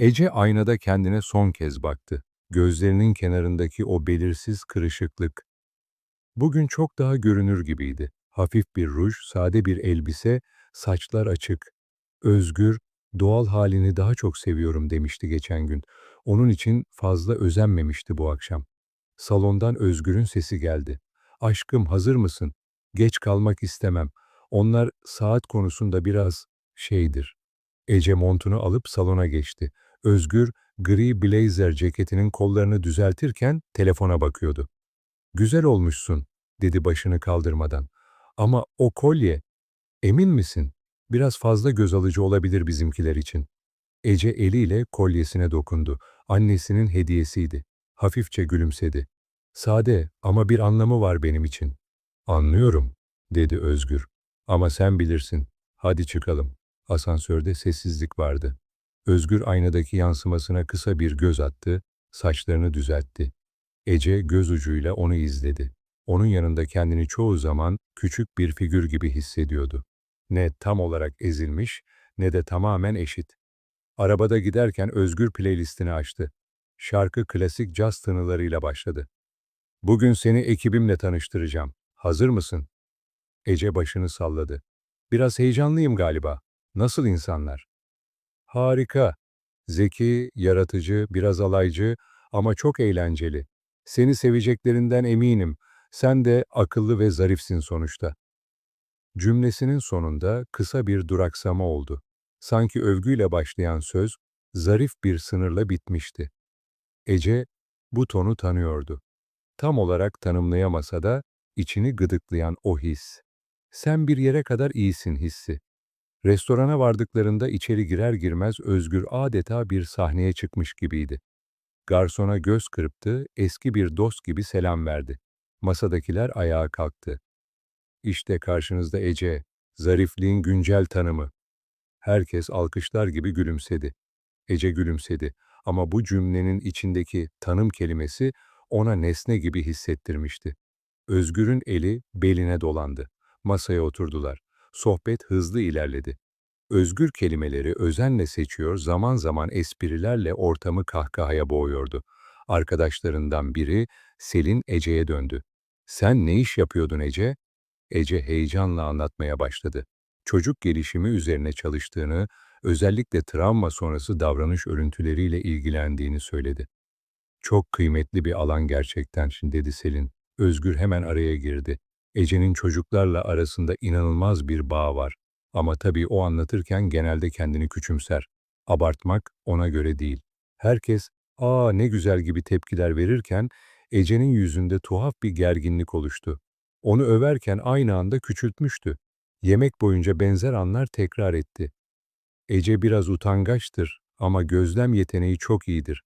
Ece aynada kendine son kez baktı. Gözlerinin kenarındaki o belirsiz kırışıklık. Bugün çok daha görünür gibiydi. Hafif bir ruj, sade bir elbise, saçlar açık. Özgür, doğal halini daha çok seviyorum demişti geçen gün. Onun için fazla özenmemişti bu akşam. Salondan Özgür'ün sesi geldi. Aşkım hazır mısın? Geç kalmak istemem. Onlar saat konusunda biraz şeydir. Ece montunu alıp salona geçti. Özgür, gri blazer ceketinin kollarını düzeltirken telefona bakıyordu. Güzel olmuşsun, dedi başını kaldırmadan. Ama o kolye, emin misin? Biraz fazla göz alıcı olabilir bizimkiler için. Ece eliyle kolyesine dokundu. Annesinin hediyesiydi. Hafifçe gülümsedi. Sade ama bir anlamı var benim için. Anlıyorum, dedi Özgür. Ama sen bilirsin. Hadi çıkalım. Asansörde sessizlik vardı. Özgür aynadaki yansımasına kısa bir göz attı, saçlarını düzeltti. Ece göz ucuyla onu izledi. Onun yanında kendini çoğu zaman küçük bir figür gibi hissediyordu. Ne tam olarak ezilmiş ne de tamamen eşit. Arabada giderken Özgür playlistini açtı. Şarkı klasik caz tınılarıyla başladı. Bugün seni ekibimle tanıştıracağım. Hazır mısın? Ece başını salladı. Biraz heyecanlıyım galiba. Nasıl insanlar? Harika. Zeki, yaratıcı, biraz alaycı ama çok eğlenceli. Seni seveceklerinden eminim. Sen de akıllı ve zarifsin sonuçta. Cümlesinin sonunda kısa bir duraksama oldu. Sanki övgüyle başlayan söz, zarif bir sınırla bitmişti. Ece, bu tonu tanıyordu. Tam olarak tanımlayamasa da, içini gıdıklayan o his. Sen bir yere kadar iyisin hissi. Restorana vardıklarında içeri girer girmez Özgür adeta bir sahneye çıkmış gibiydi. Garsona göz kırptı, eski bir dost gibi selam verdi. Masadakiler ayağa kalktı. İşte karşınızda Ece, zarifliğin güncel tanımı. Herkes alkışlar gibi gülümsedi. Ece gülümsedi ama bu cümlenin içindeki tanım kelimesi ona nesne gibi hissettirmişti. Özgür'ün eli beline dolandı. Masaya oturdular. Sohbet hızlı ilerledi. Özgür kelimeleri özenle seçiyor, zaman zaman esprilerle ortamı kahkahaya boğuyordu. Arkadaşlarından biri Selin Ece'ye döndü. Sen ne iş yapıyordun Ece? Ece heyecanla anlatmaya başladı. Çocuk gelişimi üzerine çalıştığını, özellikle travma sonrası davranış örüntüleriyle ilgilendiğini söyledi. Çok kıymetli bir alan gerçekten, dedi Selin. Özgür hemen araya girdi. Ece'nin çocuklarla arasında inanılmaz bir bağ var. Ama tabii o anlatırken genelde kendini küçümser. Abartmak ona göre değil. Herkes, ''Aa ne güzel'' gibi tepkiler verirken Ece'nin yüzünde tuhaf bir gerginlik oluştu. Onu överken aynı anda küçültmüştü. Yemek boyunca benzer anlar tekrar etti. Ece biraz utangaçtır ama gözlem yeteneği çok iyidir.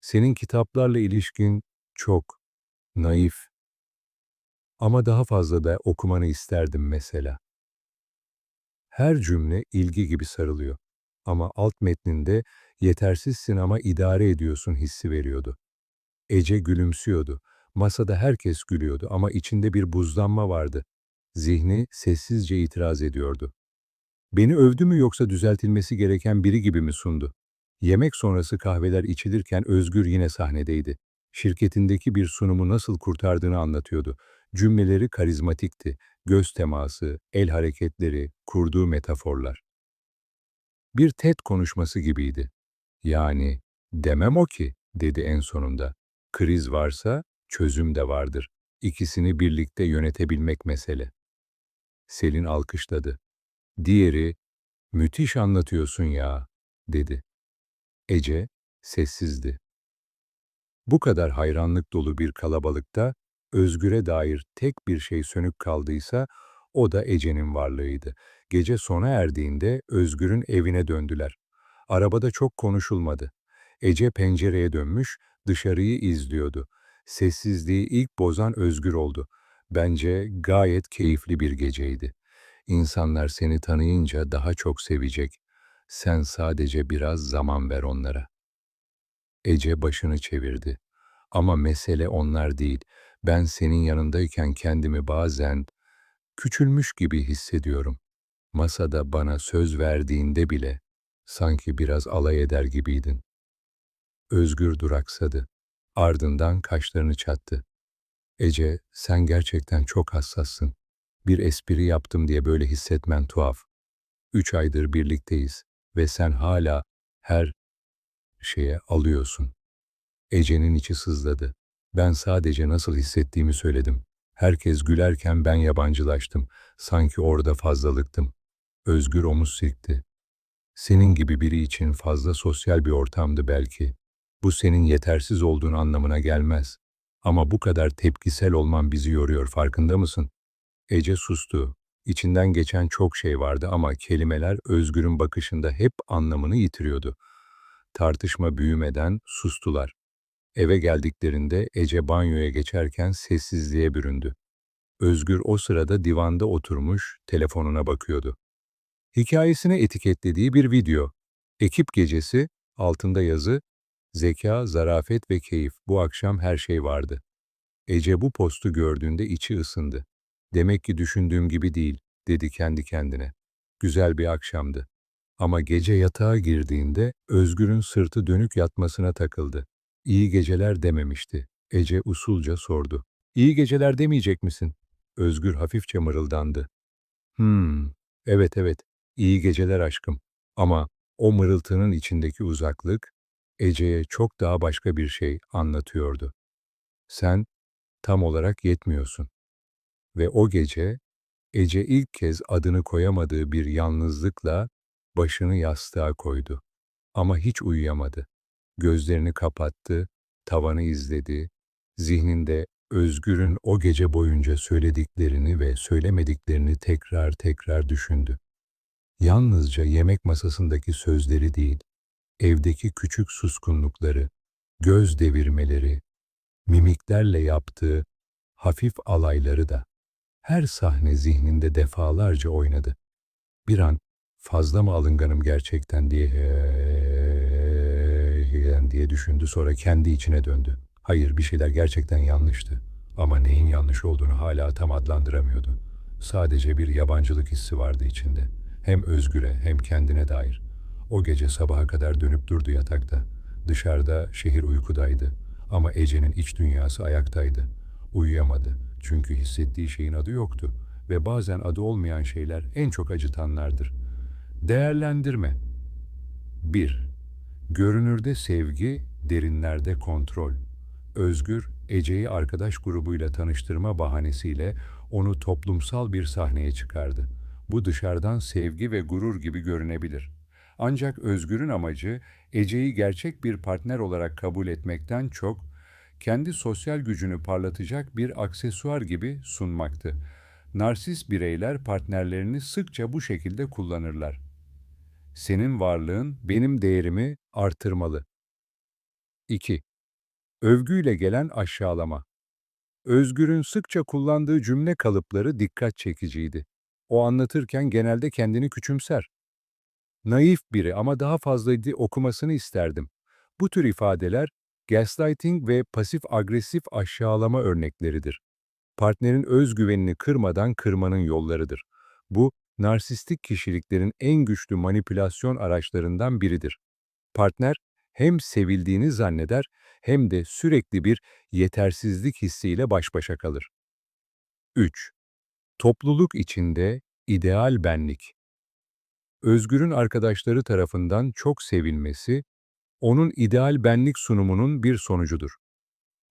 Senin kitaplarla ilişkin çok naif. Ama daha fazla da okumanı isterdim mesela. Her cümle ilgi gibi sarılıyor. Ama alt metninde yetersizsin ama idare ediyorsun hissi veriyordu. Ece gülümsüyordu. Masada herkes gülüyordu ama içinde bir buzlanma vardı. Zihni sessizce itiraz ediyordu. Beni övdü mü yoksa düzeltilmesi gereken biri gibi mi sundu? Yemek sonrası kahveler içilirken Özgür yine sahnedeydi. Şirketindeki bir sunumu nasıl kurtardığını anlatıyordu. Cümleleri karizmatikti, göz teması, el hareketleri, kurduğu metaforlar. Bir TED konuşması gibiydi. Yani, demem o ki, dedi en sonunda. Kriz varsa çözüm de vardır. İkisini birlikte yönetebilmek mesele. Selin alkışladı. Diğeri, müthiş anlatıyorsun ya, dedi. Ece, sessizdi. Bu kadar hayranlık dolu bir kalabalıkta, Özgür'e dair tek bir şey sönük kaldıysa, o da Ece'nin varlığıydı. Gece sona erdiğinde Özgür'ün evine döndüler. Arabada çok konuşulmadı. Ece pencereye dönmüş, dışarıyı izliyordu. Sessizliği ilk bozan Özgür oldu. Bence gayet keyifli bir geceydi. İnsanlar seni tanıyınca daha çok sevecek. Sen sadece biraz zaman ver onlara. Ece başını çevirdi. Ama mesele onlar değil. Ben senin yanındayken kendimi bazen küçülmüş gibi hissediyorum. Masada bana söz verdiğinde bile sanki biraz alay eder gibiydin. Özgür duraksadı. Ardından kaşlarını çattı. Ece, sen gerçekten çok hassassın. Bir espri yaptım diye böyle hissetmen tuhaf. Üç aydır birlikteyiz ve sen hala her şeye alıyorsun. Ece'nin içi sızladı. Ben sadece nasıl hissettiğimi söyledim. Herkes gülerken ben yabancılaştım. Sanki orada fazlalıktım. Özgür omuz silkti. Senin gibi biri için fazla sosyal bir ortamdı belki. Bu senin yetersiz olduğun anlamına gelmez. Ama bu kadar tepkisel olman bizi yoruyor, farkında mısın? Ece sustu. İçinden geçen çok şey vardı ama kelimeler Özgür'ün bakışında hep anlamını yitiriyordu. Tartışma büyümeden sustular. Eve geldiklerinde Ece banyoya geçerken sessizliğe büründü. Özgür o sırada divanda oturmuş, telefonuna bakıyordu. Hikayesine etiketlediği bir video. Ekip gecesi, altında yazı, zeka, zarafet ve keyif, bu akşam her şey vardı. Ece bu postu gördüğünde içi ısındı. Demek ki düşündüğüm gibi değil, dedi kendi kendine. Güzel bir akşamdı. Ama gece yatağa girdiğinde Özgür'ün sırtı dönük yatmasına takıldı. İyi geceler dememişti. Ece usulca sordu. İyi geceler demeyecek misin? Özgür hafifçe mırıldandı. Hmm, evet evet, iyi geceler aşkım. Ama o mırıltının içindeki uzaklık, Ece'ye çok daha başka bir şey anlatıyordu. Sen tam olarak yetmiyorsun. Ve o gece, Ece ilk kez adını koyamadığı bir yalnızlıkla başını yastığa koydu. Ama hiç uyuyamadı. Gözlerini kapattı, tavanı izledi, zihninde Özgür'ün o gece boyunca söylediklerini ve söylemediklerini tekrar tekrar düşündü. Yalnızca yemek masasındaki sözleri değil, evdeki küçük suskunlukları, göz devirmeleri, mimiklerle yaptığı hafif alayları da. Her sahne zihninde defalarca oynadı. Bir an fazla mı alınganım gerçekten diye diye düşündü sonra kendi içine döndü. Hayır bir şeyler gerçekten yanlıştı. Ama neyin yanlış olduğunu hala tam adlandıramıyordu. Sadece bir yabancılık hissi vardı içinde. Hem özgüre hem kendine dair. O gece sabaha kadar dönüp durdu yatakta. Dışarıda şehir uykudaydı. Ama Ece'nin iç dünyası ayaktaydı. Uyuyamadı. Çünkü hissettiği şeyin adı yoktu. Ve bazen adı olmayan şeyler en çok acıtanlardır. Değerlendirme 1. Görünürde sevgi, derinlerde kontrol. Özgür, Ece'yi arkadaş grubuyla tanıştırma bahanesiyle onu toplumsal bir sahneye çıkardı. Bu dışarıdan sevgi ve gurur gibi görünebilir. Ancak Özgür'ün amacı Ece'yi gerçek bir partner olarak kabul etmekten çok, kendi sosyal gücünü parlatacak bir aksesuar gibi sunmaktı. Narsist bireyler partnerlerini sıkça bu şekilde kullanırlar. Senin varlığın benim değerimi artırmalı. 2. Övgüyle gelen aşağılama. Özgür'ün sıkça kullandığı cümle kalıpları dikkat çekiciydi. O anlatırken genelde kendini küçümser. Naif biri ama daha fazlaydı okumasını isterdim. Bu tür ifadeler gaslighting ve pasif agresif aşağılama örnekleridir. Partnerin özgüvenini kırmadan kırmanın yollarıdır. Bu, narsistik kişiliklerin en güçlü manipülasyon araçlarından biridir. Partner, hem sevildiğini zanneder hem de sürekli bir yetersizlik hissiyle baş başa kalır. 3. Topluluk içinde ideal benlik. Özgür'ün arkadaşları tarafından çok sevilmesi, onun ideal benlik sunumunun bir sonucudur.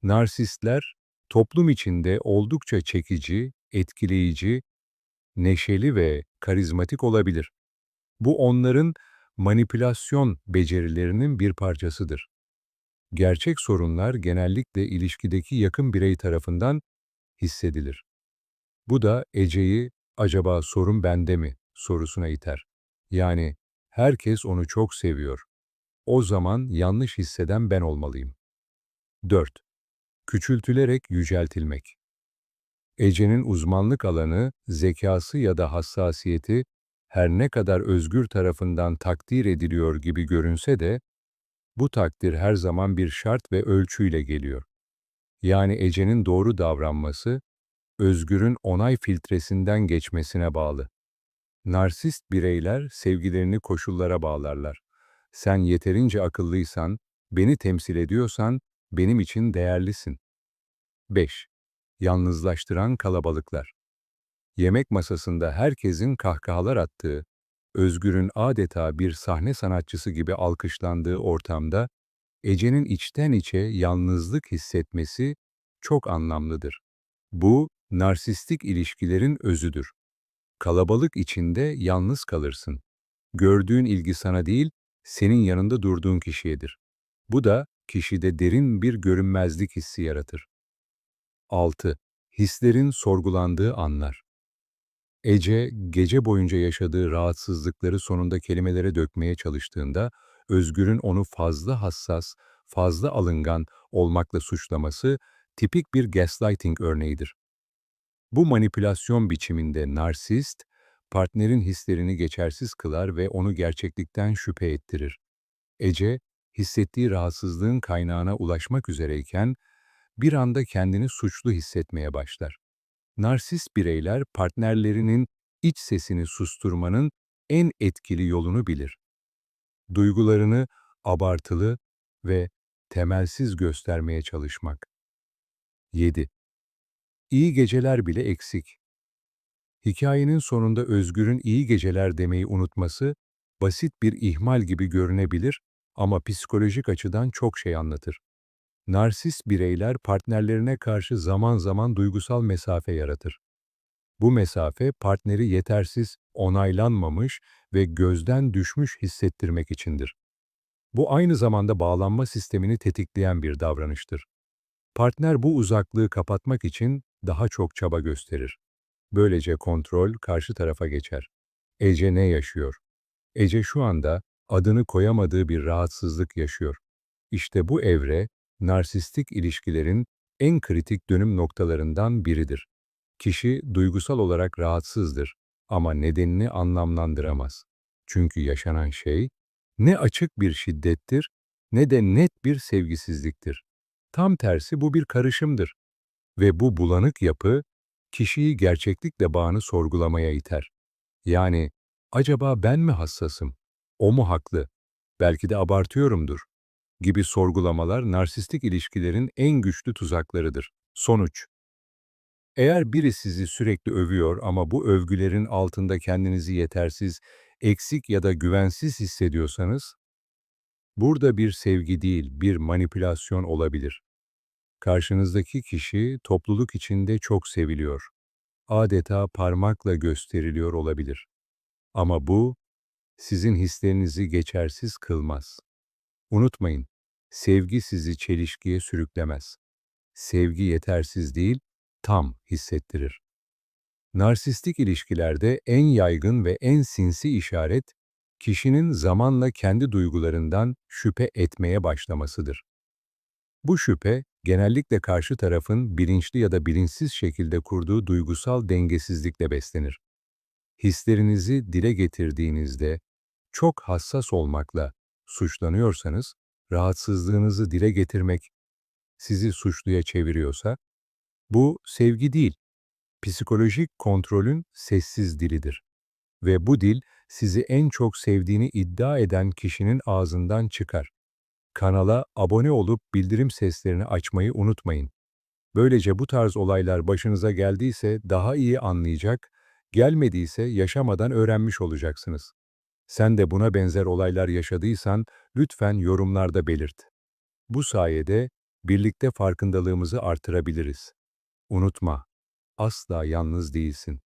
Narsistler, toplum içinde oldukça çekici, etkileyici, neşeli ve karizmatik olabilir. Bu onların manipülasyon becerilerinin bir parçasıdır. Gerçek sorunlar genellikle ilişkideki yakın birey tarafından hissedilir. Bu da Ece'yi acaba sorun bende mi sorusuna iter. Yani herkes onu çok seviyor. O zaman yanlış hisseden ben olmalıyım. 4. Küçültülerek yüceltilmek. Ece'nin uzmanlık alanı, zekası ya da hassasiyeti her ne kadar özgür tarafından takdir ediliyor gibi görünse de, bu takdir her zaman bir şart ve ölçüyle geliyor. Yani Ece'nin doğru davranması, özgürün onay filtresinden geçmesine bağlı. Narsist bireyler sevgilerini koşullara bağlarlar. Sen yeterince akıllıysan, Beni temsil ediyorsan benim için değerlisin. 5. Yalnızlaştıran kalabalıklar. Yemek masasında herkesin kahkahalar attığı, Özgür'ün adeta bir sahne sanatçısı gibi alkışlandığı ortamda Ece'nin içten içe yalnızlık hissetmesi çok anlamlıdır. Bu, narsistik ilişkilerin özüdür. Kalabalık içinde yalnız kalırsın. Gördüğün ilgi sana değil, senin yanında durduğun kişiyedir. Bu da kişide derin bir görünmezlik hissi yaratır. 6. Hislerin sorgulandığı anlar. Ece, gece boyunca yaşadığı rahatsızlıkları sonunda kelimelere dökmeye çalıştığında, Özgür'ün onu fazla hassas, fazla alıngan olmakla suçlaması tipik bir gaslighting örneğidir. Bu manipülasyon biçiminde narsist, partnerin hislerini geçersiz kılar ve onu gerçeklikten şüphe ettirir. Ece, hissettiği rahatsızlığın kaynağına ulaşmak üzereyken, bir anda kendini suçlu hissetmeye başlar. Narsist bireyler partnerlerinin iç sesini susturmanın en etkili yolunu bilir. Duygularını abartılı ve temelsiz göstermeye çalışmak. 7. İyi geceler bile eksik. Hikayenin sonunda Özgür'ün iyi geceler demeyi unutması, basit bir ihmal gibi görünebilir ama psikolojik açıdan çok şey anlatır. Narsist bireyler partnerlerine karşı zaman zaman duygusal mesafe yaratır. Bu mesafe partneri yetersiz, onaylanmamış ve gözden düşmüş hissettirmek içindir. Bu aynı zamanda bağlanma sistemini tetikleyen bir davranıştır. Partner bu uzaklığı kapatmak için daha çok çaba gösterir. Böylece kontrol karşı tarafa geçer. Ece ne yaşıyor? Ece şu anda adını koyamadığı bir rahatsızlık yaşıyor. İşte bu evre, narsistik ilişkilerin en kritik dönüm noktalarından biridir. Kişi duygusal olarak rahatsızdır ama nedenini anlamlandıramaz. Çünkü yaşanan şey ne açık bir şiddettir ne de net bir sevgisizliktir. Tam tersi bu bir karışımdır. Ve bu bulanık yapı kişiyi gerçeklikle bağını sorgulamaya iter. Yani acaba ben mi hassasım? O mu haklı? Belki de abartıyorumdur gibi sorgulamalar narsistik ilişkilerin en güçlü tuzaklarıdır. Sonuç Eğer biri sizi sürekli övüyor ama bu övgülerin altında kendinizi yetersiz, eksik ya da güvensiz hissediyorsanız, burada bir sevgi değil, bir manipülasyon olabilir. Karşınızdaki kişi topluluk içinde çok seviliyor. Adeta parmakla gösteriliyor olabilir. Ama bu, sizin hislerinizi geçersiz kılmaz. Unutmayın, sevgi sizi çelişkiye sürüklemez. Sevgi yetersiz değil, tam hissettirir. Narsistik ilişkilerde en yaygın ve en sinsi işaret, kişinin zamanla kendi duygularından şüphe etmeye başlamasıdır. Bu şüphe, genellikle karşı tarafın bilinçli ya da bilinçsiz şekilde kurduğu duygusal dengesizlikle beslenir. Hislerinizi dile getirdiğinizde, çok hassas olmakla suçlanıyorsanız, rahatsızlığınızı dile getirmek sizi suçluya çeviriyorsa, bu sevgi değil, psikolojik kontrolün sessiz dilidir. Ve bu dil sizi en çok sevdiğini iddia eden kişinin ağzından çıkar. Kanala abone olup bildirim seslerini açmayı unutmayın. Böylece bu tarz olaylar başınıza geldiyse daha iyi anlayacak, gelmediyse yaşamadan öğrenmiş olacaksınız. Sen de buna benzer olaylar yaşadıysan lütfen yorumlarda belirt. Bu sayede birlikte farkındalığımızı artırabiliriz. Unutma, asla yalnız değilsin.